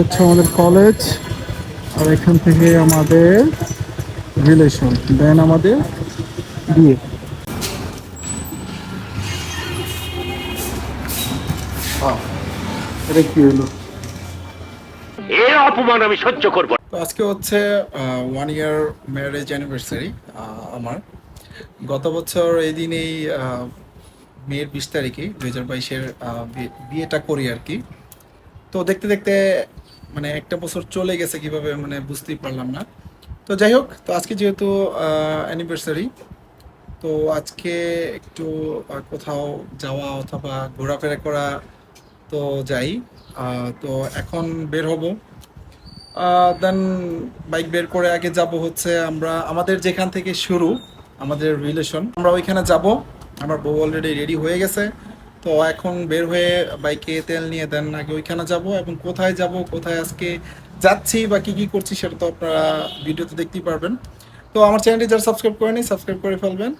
হচ্ছে আমাদের কলেজ আর এখান থেকে আমাদের রিলেশন দেন আমাদের বিয়ে এটা কি হলো? এর অপমান আমি সহ্য করব তো আজকে হচ্ছে ওয়ান ইয়ার ম্যারেজ অ্যানিভার্সারি আমার। গত বছর এই দিনেই মেয়ের বিশ তারিখে দু হাজার বাইশের বিয়েটা করি আর কি। তো দেখতে দেখতে মানে একটা বছর চলে গেছে কীভাবে মানে বুঝতেই পারলাম না। তো যাই হোক, তো আজকে যেহেতু অ্যানিভার্সারি তো আজকে একটু কোথাও যাওয়া অথবা ঘোরাফেরা করা তো যাই। তো এখন বের হব। দেন বাইক বের করে আগে যাব হচ্ছে আমরা, আমাদের যেখান থেকে শুরু, আমাদের রিলেশন আমরা ওইখানে যাব। আমার বউ অলরেডি রেডি হয়ে গেছে। তো এখন বের হয়ে বাইকে তেল নিয়ে দেন আগে ওইখানে যাব এবং কোথায় যাব, কোথায় আজকে যাচ্ছি বা কি কি করছি সেটা তো আপনারা ভিডিওতে দেখতেই পারবেন। তো আমার চ্যানেলটি যারা সাবস্ক্রাইব করেনি, সাবস্ক্রাইব করে ফেলবেন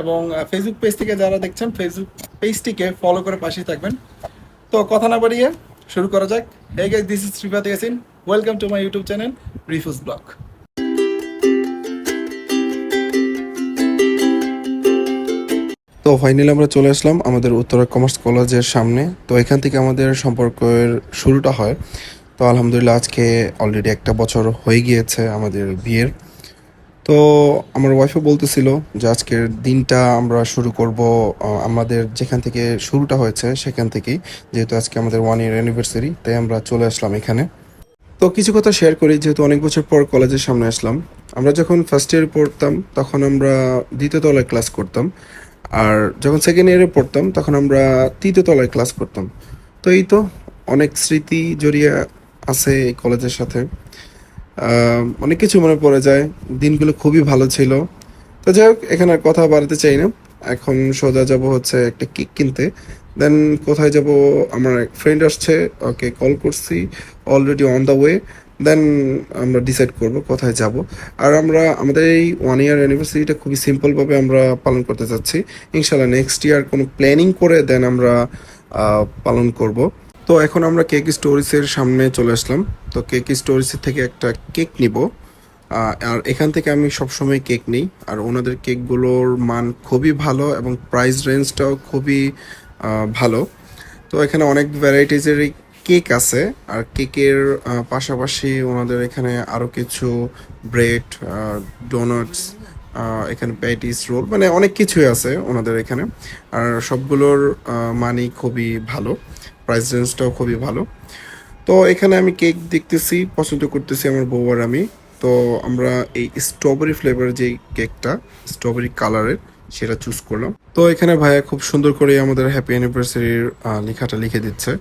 এবং ফেসবুক পেজ থেকে যারা দেখছেন ফেসবুক পেজটিকে ফলো করে পাশেই থাকবেন। তো কথা না বাড়িয়ে শুরু করা যাক। Hey guys this is Rifat Yasin welcome to my YouTube channel রিফুজ vlog তো ফাইনালি আমরা চলে আসলাম আমাদের উত্তরা কমার্স কলেজের সামনে। তো এখান থেকে আমাদের সম্পর্কের শুরুটা হয়। তো আলহামদুলিল্লাহ আজকে অলরেডি একটা বছর হয়ে গিয়েছে আমাদের বিয়ের। তো আমার ওয়াইফও বলতেছিল যে আজকের দিনটা আমরা শুরু করব আমাদের যেখান থেকে শুরুটা হয়েছে সেখান থেকেই। যেহেতু আজকে আমাদের ওয়ান ইয়ার অ্যানিভার্সারি তাই আমরা চলে আসলাম এখানে। তো কিছু কথা শেয়ার করি, যেহেতু অনেক বছর পর কলেজের সামনে আসলাম। আমরা যখন ফার্স্ট ইয়ার পড়তাম, তখন আমরা দ্বিতীয় তলায় ক্লাস করতাম। আর যখন সেকেন্ড ইয়ারে পড়তাম, তখন আমরা তলায় ক্লাস করতাম। তো এই তো অনেক স্মৃতি জড়িয়ে আছে এই কলেজের সাথে। অনেক কিছু মনে পড়ে যায়। দিনগুলো খুবই ভালো ছিল। তো যাই হোক, এখানে আর কথা বাড়াতে চাই না। এখন সোজা যাব হচ্ছে একটা কেক কিনতে। দেন কোথায় যাব? আমার ফ্রেন্ড আসছে, ওকে কল করছি। Already on the way then আমরা ডিসাইড করব কোথায় যাব। আর আমরা, আমাদের এই ওয়ান ইয়ার অ্যানিভার্সারিটা খুবই সিম্পলভাবে আমরা পালন করতে চাচ্ছি। ইনশাল্লাহ নেক্সট ইয়ার কোনো প্ল্যানিং করে দেন আমরা পালন করব। তো এখন আমরা কেক স্টোরিজের সামনে চলে আসলাম। তো কেক স্টোরিজের থেকে একটা কেক নিব। আর এখান থেকে আমি সবসময় কেক নিই। আর ওনাদের কেকগুলোর মান খুবই ভালো এবং প্রাইস রেঞ্জটাও খুবই ভালো। তো এখানে অনেক ভ্যারাইটিজের কেক আছে, আর কেকের পাশাপাশি ওনাদের এখানে আরও কিছু ব্রেড ডোনাটস এখানে প্যাটিস রোল মানে অনেক কিছুই আছে ওনাদের এখানে। আর সবগুলোর মানই খুবই ভালো প্রাইস রেঞ্জটাও খুবই ভালো। তো এখানে আমি কেক দেখতেছি, পছন্দ করতেছি আমার বউ আর আমি। তো আমরা এই স্ট্রবেরি ফ্লেভার যে কেকটা স্ট্রবেরি কালারের সেটা চুজ করলাম। তো এখানে ভাইয়া খুব সুন্দর করে আমাদের হ্যাপি অ্যানিভার্সারির লেখাটা লিখে দিচ্ছে।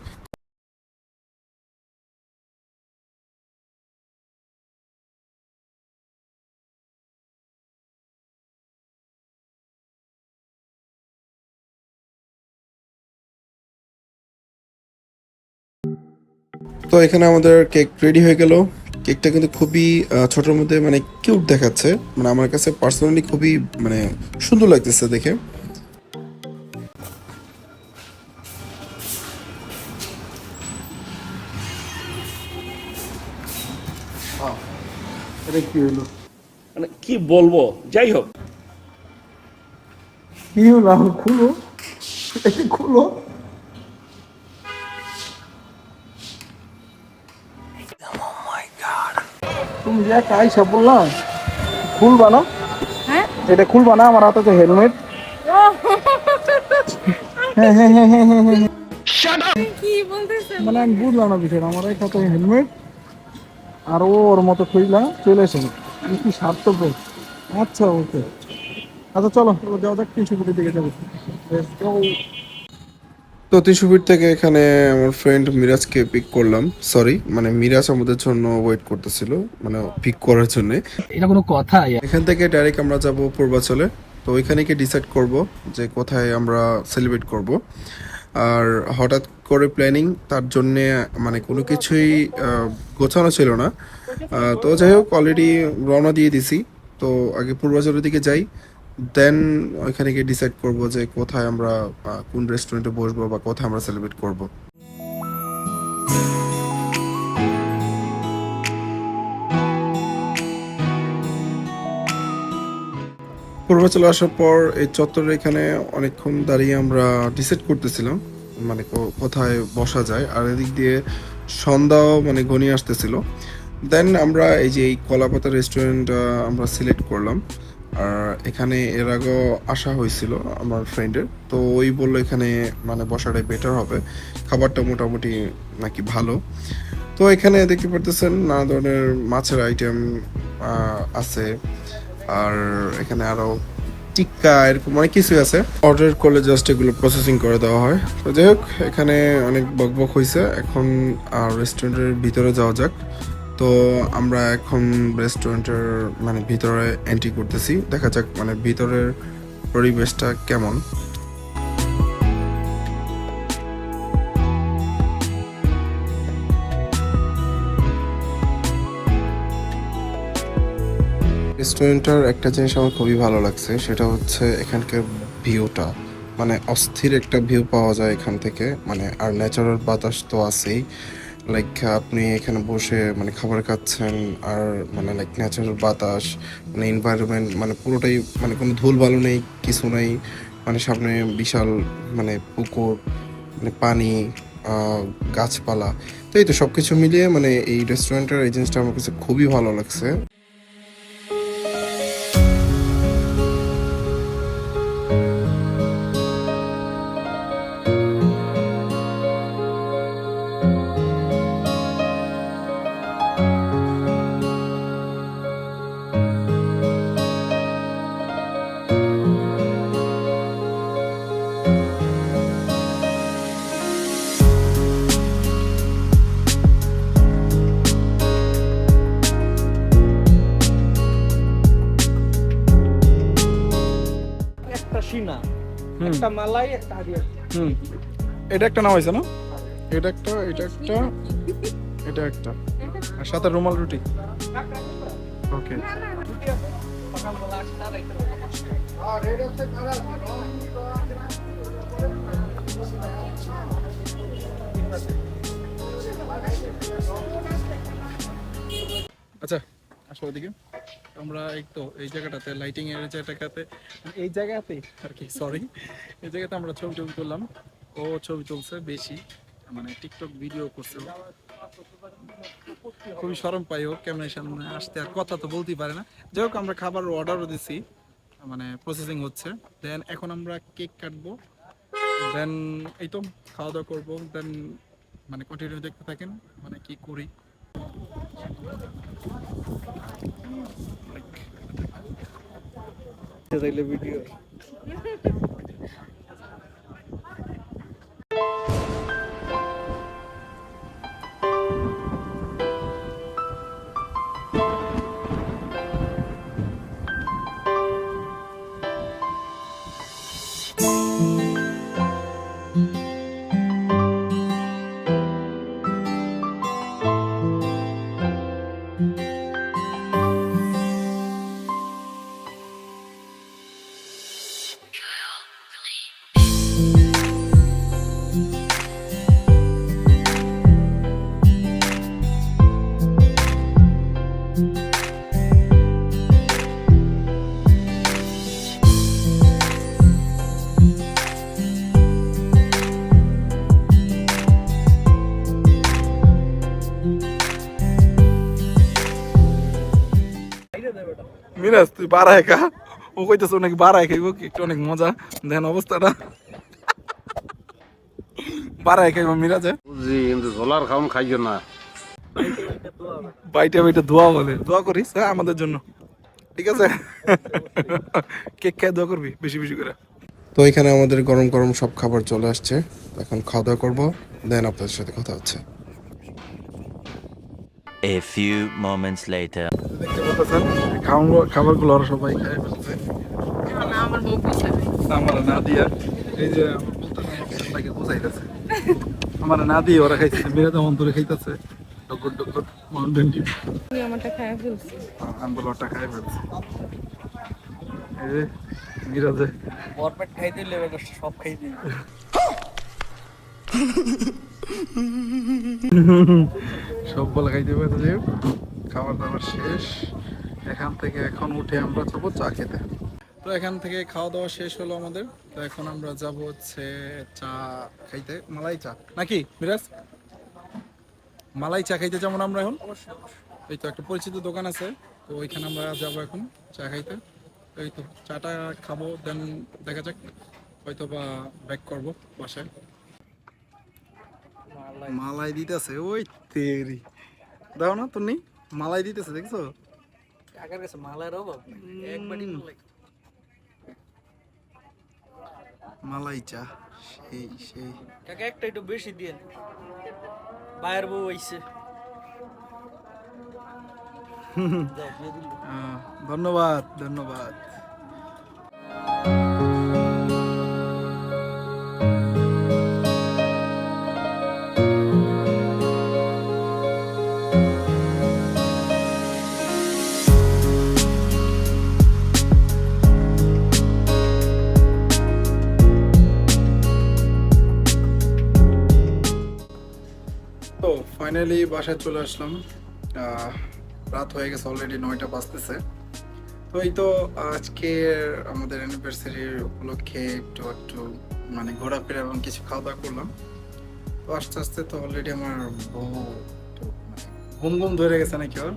তো এখানে আমাদের কেক রেডি হয়ে গেল। কেকটা কিন্তু খুবই ছোটোর মধ্যে মানে কিউট দেখাচ্ছে। মানে আমার কাছে পার্সোনালি খুবই মানে সুন্দর লাগতেছে দেখে। কি হলো? মানে কি বলব? যাই হোক। কি হলো? আবার খুলো? এটা খুলো? যে একা আইসা বললাম খুলবা না হ্যাঁ? এটা খুলবা না আমার হাতে তো হেলমেট হ্যাঁ হ্যাঁ মানে আমি বুঝলাম না বিষয়টা আমার এই হাতে হেলমেট আর ওর মতো খুঁজলা চলে এসে। আমি কি স্বার্থপর আচ্ছা ওকে। আচ্ছা চলো যাওয়া যাক তিনশো কোটি দিকে যাব। তো তিনশো থেকে এখানে আমার ফ্রেন্ড মিরাজকে পিক করলাম। সরি মানে মিরাজ আমাদের জন্য ওয়েট করতেছিল মানে পিক করার জন্য। এটা কোনো কথা এখান থেকে ডাইরেক্ট আমরা যাব পূর্বাচলে। তো ওইখানে গিয়ে ডিসাইড করব যে কোথায় আমরা সেলিব্রেট করব। আর হঠাৎ করে প্ল্যানিং তার জন্যে মানে কোনো কিছুই গোছানো ছিল না। তো যাই হোক অলরেডি রওনা দিয়ে দিছি। তো আগে পূর্বাচলের দিকে যাই। দেন ওইখানে গিয়ে ডিসাইড করব যে কোথায় আমরা কোন রেস্টুরেন্টে বসবো বা কোথায় আমরা সেলিব্রেট করব। পূর্বাচলে আসার পর এই চত্বরের এখানে অনেকক্ষণ দাঁড়িয়ে আমরা ডিসাইড করতেছিলাম মানে কোথায় বসা যায়। আর এদিক দিয়ে সন্ধ্যাও মানে ঘনিয়ে আসতেছিল। দেন আমরা এই যে এই কলাপাতা রেস্টুরেন্ট আমরা সিলেক্ট করলাম। আর এখানে এর আগেও আসা হয়েছিল আমার ফ্রেন্ডের তো ওই বলল এখানে মানে বসাটাই বেটার হবে। খাবারটা মোটামুটি নাকি ভালো। তো এখানে দেখতে পারতেছেন নানা ধরনের মাছের আইটেম আছে। আর এখানে আরও টিক্কা এরকম অনেক কিছুই আছে। অর্ডার করলে জাস্ট এগুলো প্রসেসিং করে দেওয়া হয়। তো যাই হোক, এখানে অনেক বকবক হয়েছে এখন রেস্টুরেন্টের ভিতরে যাওয়া যাক। তো আমরা এখন রেস্টুরেন্টের মানে ভিতরে এন্ট্রি করতেছি। দেখা যাক মানে ভিতরের পরিবেশটা কেমন। রেস্টুরেন্টটার একটা জিনিস আমার খুবই ভালো লাগছে, সেটা হচ্ছে এখানকার ভিউটা মানে অস্থির একটা ভিউ পাওয়া যায় এখান থেকে। মানে আর ন্যাচারাল বাতাস তো আছেই। লাইক আপনি এখানে বসে মানে খাবার খাচ্ছেন আর মানে লাইক ন্যাচারাল বাতাস মানে এনভায়রনমেন্ট মানে পুরোটাই মানে কোনো ধুল বালু নেই, কিছু নেই মানে সামনে বিশাল মানে পুকুর মানে পানি গাছপালা। তো এই তো সব কিছু মিলিয়ে মানে এই রেস্টুরেন্টের এই জিনিসটা আমার কাছে খুবই ভালো লাগছে। মালাই হুম। এটা একটা নাম হয়েছে না? এটা একটা এটা একটা এটা একটা। আর সাথে রুমাল রুটি। ওকে। আচ্ছা আসো ওদিকে। আমরা এই তো, এই জায়গাটাতে লাইটিং এর জায়গাটাতে এই জায়গাতে আর কি সরি এই জায়গাতে আমরা ছবি টবি তুললাম। ও ছবি তুলছে বেশি মানে টিকটক ভিডিও করছে খুবই সরম পাই ও, ক্যামেরার সামনে আসতে আর কথা তো বলতেই পারে না। যাই হোক, আমরা খাবার অর্ডারও দিছি মানে প্রসেসিং হচ্ছে। দেন এখন আমরা কেক কাটবো দেন এই তো খাওয়া দাওয়া করব দেন মানে কন্টিনিউ দেখতে থাকেন মানে কি করি। দেখলে ভিডিও মিরাজ তুই বাড়ায় খা ও কইতেছে অনেক বাড়ায় খাইব একটু অনেক মজা। দেন অবস্থাটা। বাড়ায় খাইব মিরাজে। বুঝছি কিন্তু ঝোলার খাম খাইও না। বাইটা বাইটা দোয়া বলে। দোয়া করিস হ্যাঁ আমাদের জন্য। ঠিক আছে? কেক খেয়ে দোয়া করবি? বেশি বেশি করে। তো এখানে আমাদের গরম গরম সব খাবার চলে আসছে। এখন খাওয়া দাওয়া করব দেন আপনাদের সাথে কথা হচ্ছে। A few moments later. পাচ্ছেন খাবারগুলো ওরা সবাই ফেলছে। আমার না দিয়া এই যে আমার বলতে আমার না দিয়ে ওরা খাইছে মিরাজ অন্তরে খাইতেছে। ডকর ডকর মাউন্টেন আমারটা খাইয়া ফেলছি। আমি বলে খাই ফেলছি। এই যে মিরাজে। বরপেট খাই দিলে এবার সব খাই দিই। সব বলে খাইতে পারছে যে দাওয়া শেষ। এখান থেকে এখন উঠে আমরা যাব চা খেতে। তো এখান থেকে খাওয়া দাওয়া শেষ হলো আমাদের। তো এখন আমরা যাব হচ্ছে চা খাইতে। মালাই চা। নাকি মিরাজ? মালাই চা খাইতে যেমন আমরা এখন? এই তো একটা পরিচিত দোকান আছে। তো ওইখানে আমরা যাব এখন চা খাইতে। এই তো চাটা খাব দেন দেখা যাক। হয়তো বা ব্যাক করব বাসায়। মালাই। দিতেছে ওই তেরি। দাও না তুমি মালাই দিতেছে দেখছ? কাকার কাছে মালার অভাব? এক বাটি মালাই। মালাই চা সেই সেই। কাকা একটা একটু বেশি দিয়েন বাইরে বউ আইছে। ধন্যবাদ ধন্যবাদ। ফাইনালি বাসায় চলে আসলাম। রাত হয়ে গেছে অলরেডি নয়টা বাজতেছে। তো এই তো আজকে আমাদের অ্যানিভার্সারির উপলক্ষে একটু একটু মানে ঘোরাফেরা এবং কিছু খাওয়া দাওয়া করলাম। তো আস্তে আস্তে তো অলরেডি আমার বহু মানে ঘুম ঘুম ধরে গেছে নাকি ওর?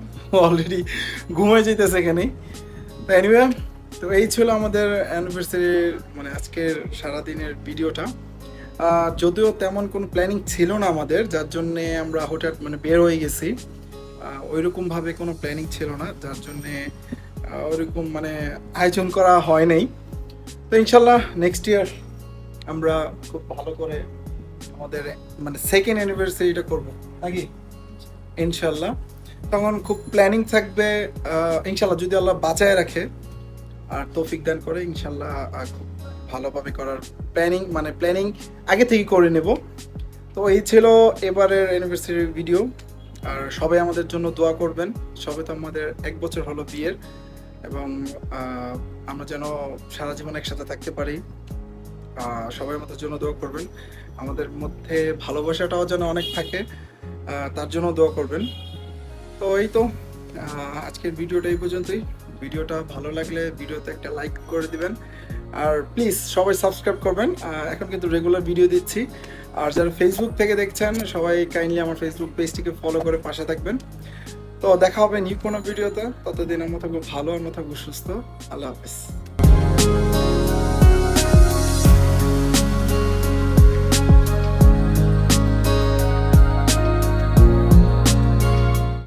অলরেডি ঘুমিয়ে যেতেছে এখানে। তো এনিওয়ে তো এই ছিল আমাদের অ্যানিভার্সারির মানে আজকের সারাদিনের ভিডিওটা যদিও তেমন কোনো প্ল্যানিং ছিল না আমাদের, যার জন্যে আমরা হঠাৎ মানে বের হয়ে গেছি। ওইরকম ভাবে কোনো প্ল্যানিং ছিল না, যার জন্যে ওইরকম মানে আয়োজন করা হয় নাই। তো ইনশাল্লাহ নেক্সট ইয়ার আমরা খুব ভালো করে আমাদের মানে সেকেন্ড অ্যানিভার্সারিটা করব, নাকি? ইনশাল্লাহ। তখন খুব প্ল্যানিং থাকবে ইনশাল্লাহ যদি আল্লাহ বাঁচায় রাখে, আর তৌফিক দান করে, ইনশাল্লাহ খুব ভালোভাবে করার প্ল্যানিং মানে প্ল্যানিং আগে থেকে করে নেব। তো এই ছিল এবারের অ্যানিভার্সারি ভিডিও আর সবাই আমাদের জন্য দোয়া করবেন। সবে তো আমাদের এক বছর হলো বিয়ের। এবং আমরা যেন সারা জীবন একসাথে থাকতে পারি। সবাই আমাদের জন্য দোয়া করবেন। আমাদের মধ্যে ভালোবাসাটাও যেন অনেক থাকে তার জন্য দোয়া করবেন। তো এই তো আজকের ভিডিওটা এই পর্যন্তই। ভিডিওটা ভালো লাগলে ভিডিওতে একটা লাইক করে দিবেন। আর প্লিজ সবাই সাবস্ক্রাইব করবেন। এখন কিন্তু রেগুলার ভিডিও দিচ্ছি। আর যারা ফেসবুক থেকে দেখছেন, সবাই কাইন্ডলি আমার ফেসবুক পেজটিকে ফলো করে পাশে থাকবেন। তো দেখা হবে নিউ কোনো ভিডিওতে ততদিন আমরা থাকব ভালো আমার থাকব সুস্থ। আল্লাহ হাফিজ।